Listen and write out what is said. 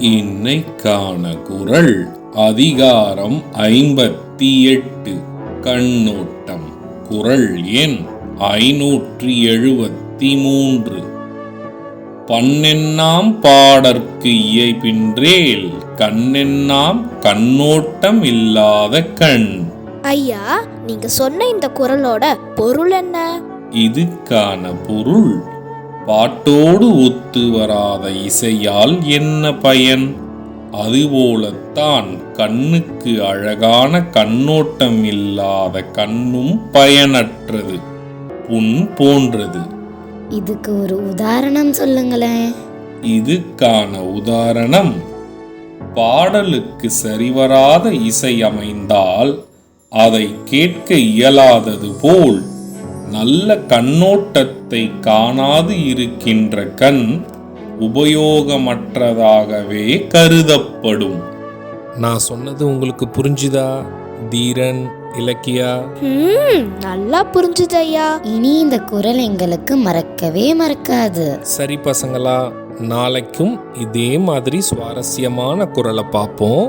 இன்னைக்கான குறள் அதிகாரம் ஐம்பத்தி எட்டு. கண்ணோட்டம். குறள் எண் ஐநூற்றி எழுபத்தி மூன்று. பண்ணென்னாம் பாடற்கு இயைபின்றேல் கண்ணென்னாம் கண்ணோட்டம் இல்லாத கண். ஐயா நீங்க சொன்ன இந்த குரலோட பொருள் என்ன? இதுக்கான பொருள் பாட்டோடு ஒத்து வராத இசையால் என்ன பயன்? அதுபோலத்தான் கண்ணுக்கு அழகான கண்ணோட்டம் இல்லாத கண்ணும் பயனற்றது புண் போன்றது. இதுக்கு ஒரு உதாரணம் சொல்லுங்களேன். இதுக்கான உதாரணம் பாடலுக்கு சரிவராத இசை அமைந்தால் அதை கேட்க இயலாதது போல் நல்ல கண்ணோட்டத்தை காணாது இருக்கின்ற கண் உபயோகமற்றதாகவே கருதப்படும். நான் சொன்னது உங்களுக்கு புரிஞ்சுதா தீரன் இலக்கியா? ம் நல்லா புரிஞ்சுது ஐயா இனி இந்த குரல் எங்களுக்கு மறக்கவே மறக்காது. சரி பசங்களா நாளைக்கும் இதே மாதிரி சுவாரஸ்யமான குரலை பார்ப்போம்.